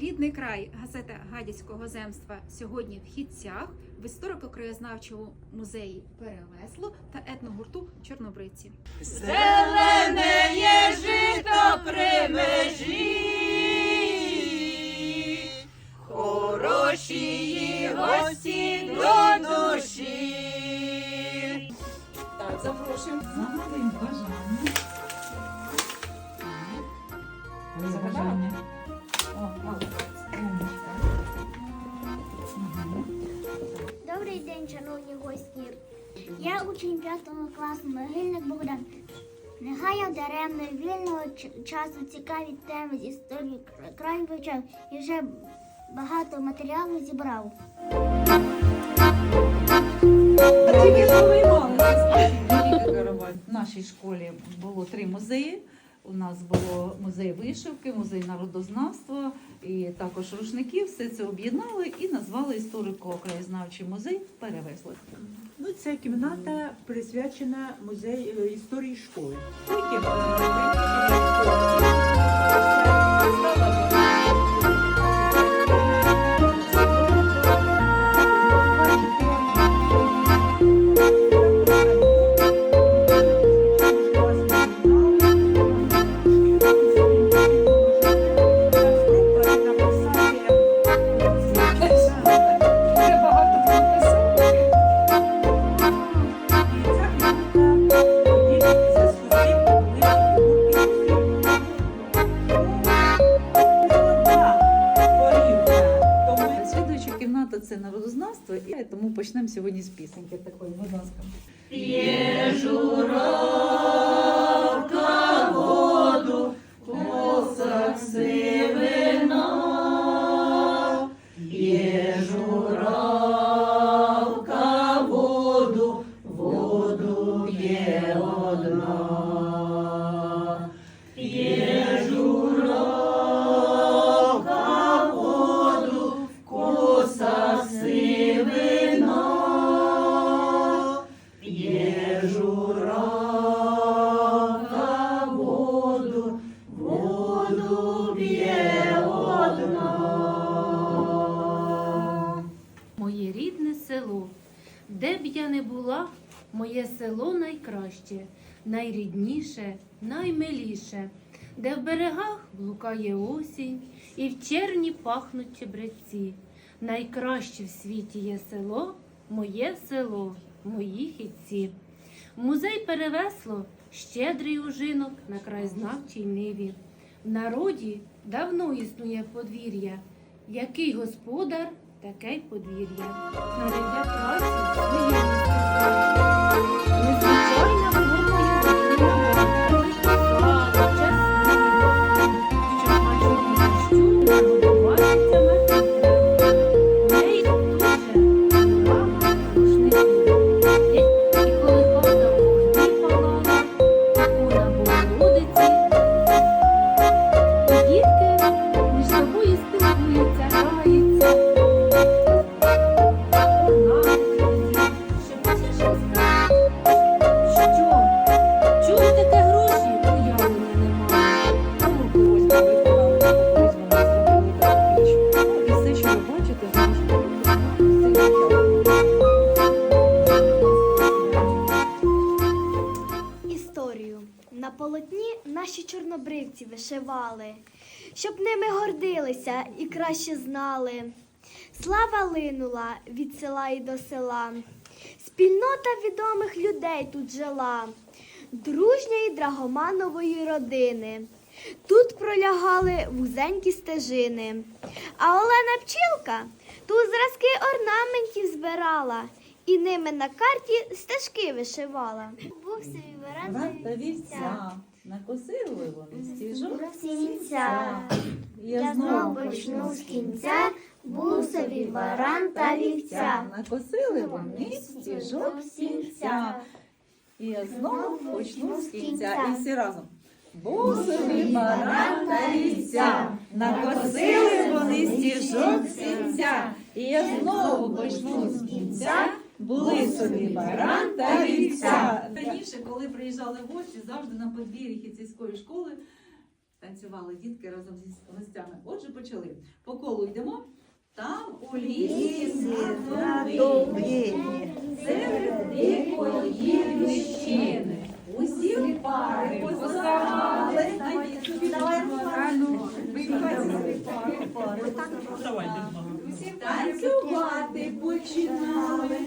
Рідний край газета Гадяцького земства сьогодні в Хітцях в історико-краєзнавчому музеї Перевесло та етногурту Чорнобриці. Зелене є жито при межі, Добрий день, шановні гості. Я учень 5 класу Могильник Богдан. Нехай я даремно вільного часу цікаві теми з історії кра- краю вивчав і вже багато матеріалу зібрав. В нашій школі було три музеї. У нас було музей вишивки, музей народознавства і також рушників. Все це об'єднали і назвали історико-краєзнавчий музей перевезли. Ну, ця кімната присвячена музею е, історії школи. Кімната це народознавство, і тому почнемо сьогодні з пісеньки такої. Будь ласка. Моє б я не була, моє село найкраще, найрідніше, наймиліше, де в берегах блукає осінь, і в черні пахнуть чебреці. Найкраще в світі є село, моє село, мої хітці. Музей перевесло щедрий ужинок на краєзнавчій ниві. В народі давно існує подвір'я, який господар, таке й подвір'я. Нарядя праці своє Історію на полотні наші чорнобривці вишивали, щоб ними гордилися і краще знали. Слава линула від села і до села. Спільнота відомих людей тут жила, дружньої драгоманової родини. Тут пролягали вузенькі стежини. А Олена Пчілка тут зразки орнаментів збирала і ними на карті стежки вишивала. Був собі вівця, накосили вони стіжок. Сінця. Я знову почну з кінця, був собі варан та вівця. Накосили вони стіжок сінця. І я знову почну з кінця. І всі разом. Був собі баран та вівця, накосили вони стіжок сінця. І я знову почну з кінця. Були собі баран та вівця. Раніше, коли приїжджали гості, завжди на подвір'ї сільської школи танцювали дітки разом зі гостями. Отже, почали. По колу йдемо. Там у лісі святої, серед дикої ліщини. Усі пари позагали. Танцювати починали.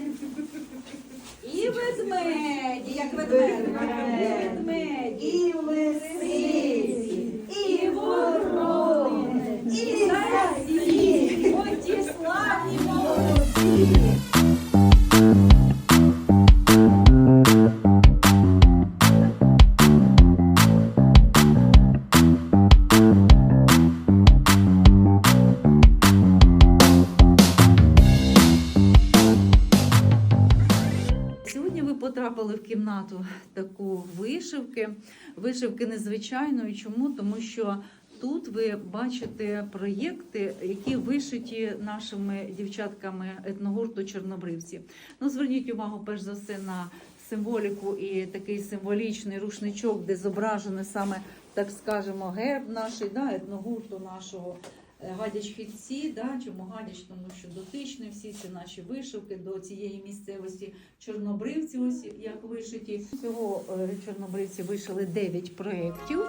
І ведмеді, як ведмеді, ведмеді, і лисиці, потрапили в кімнату таку вишивки. Вишивки незвичайної. Чому? Тому що тут ви бачите проєкти, які вишиті нашими дівчатками етногурту Чорнобривці. Ну, зверніть увагу, перш за все, на символіку і такий символічний рушничок, де зображено саме, так скажемо, герб наш, да, етногурту нашого. Е, Гадяч Хітці, да, чому гадяч, тому що дотичні всі ці наші вишивки до цієї місцевості чорнобривці, ось як вишиті. Всього е, чорнобривці вишили 9 проєктів.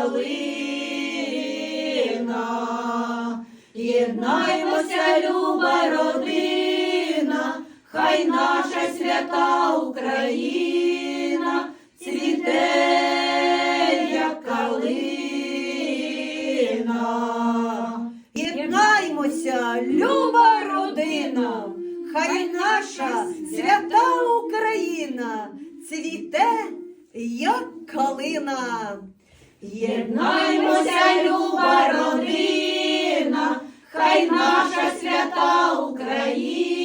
Як калина. Єднаймося, люба родина, хай наша свята Україна цвіте, як калина. Єднаймося, люба родина, хай наша свята Україна цвіте, як калина. Єднаймося, люба родина, хай наша свята Україна